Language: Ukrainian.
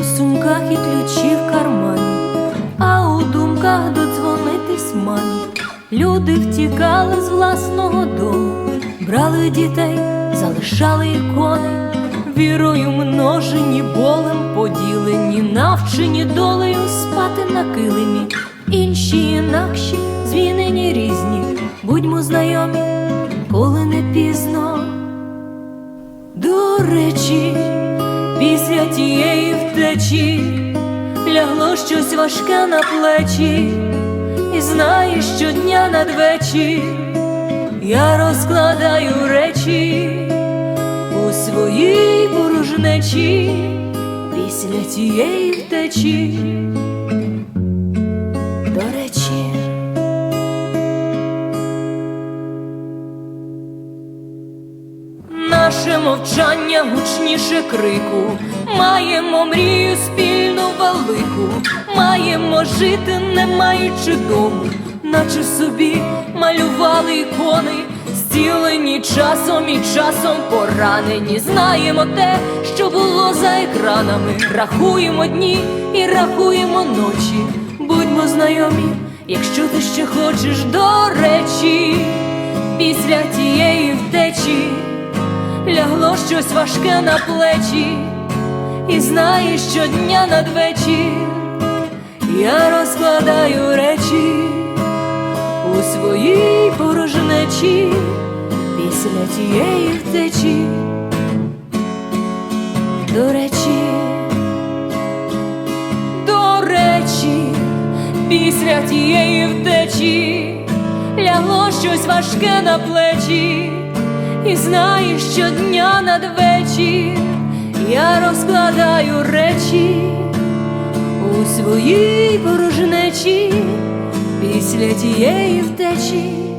у сумках і ключі в кармані, а у думках додзвонитись мамі. Люди втікали з власного дому, брали дітей, залишали ікони, вірою множені, болем поділені, навчені долею спати на килимі, інші інакші, змінені різні, будьмо знайомі, коли не пізно. Тієї втечі лягло щось важке на плечі, і знаєш, щодня надвечір я розкладаю речі у своїй порожнечі. Після тієї втечі. Наше мовчання гучніше крику, маємо мрію спільну велику, маємо жити, не маючи дому, наче собі малювали ікони, зцілені часом і часом поранені. Знаємо те, що було за екранами, рахуємо дні і рахуємо ночі. Будьмо знайомі, якщо ти ще хочеш до речі, після тієї втечі лягло щось важке на плечі, і знаєш, щодня надвечір я розкладаю речі у своїй порожнечі після тієї втечі. До речі, до речі, після тієї втечі лягло щось важке на плечі. І знаєш, щодня надвечір я розкладаю речі у своїй порожнечі після тієї втечі.